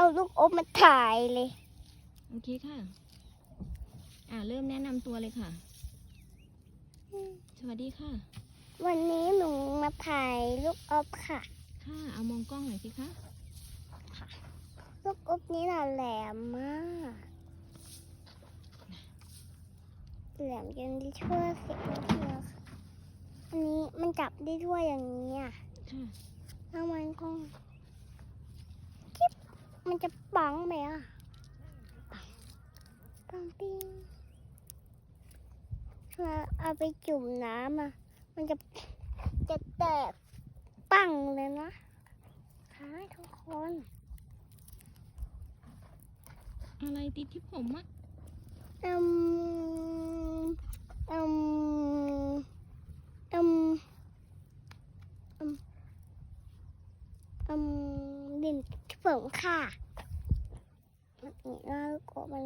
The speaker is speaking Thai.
เอาลูกอบมาถ่ายเลย โอเคค่ะ อ่าเริ่มแนะนำตัวเลยค่ะ สวัสดีค่ะ วันนี้หนูมาถ่ายลูกอบค่ะ ค่ะ เอามองกล้องหน่อยสิคะ ลูกอบนี้น่ะแหลมมาก แหลมจนได้ทั่วเสียงเลยค่ะ อันนี้มันจับได้ทั่วอย่างนี้อะค่ะแล้วมันก็จิ๊บ มันจะปังไหมอะ ปังปิ้งถ้าเอาไปจุ่มน้ำอะ มันจะจะแตกปังเลยนะค่ะทุกคน อะไรติดที่ผมอะอืมอืมอืมอืมอืมดินที่ ผมค่ะนี่แล้วก็มัน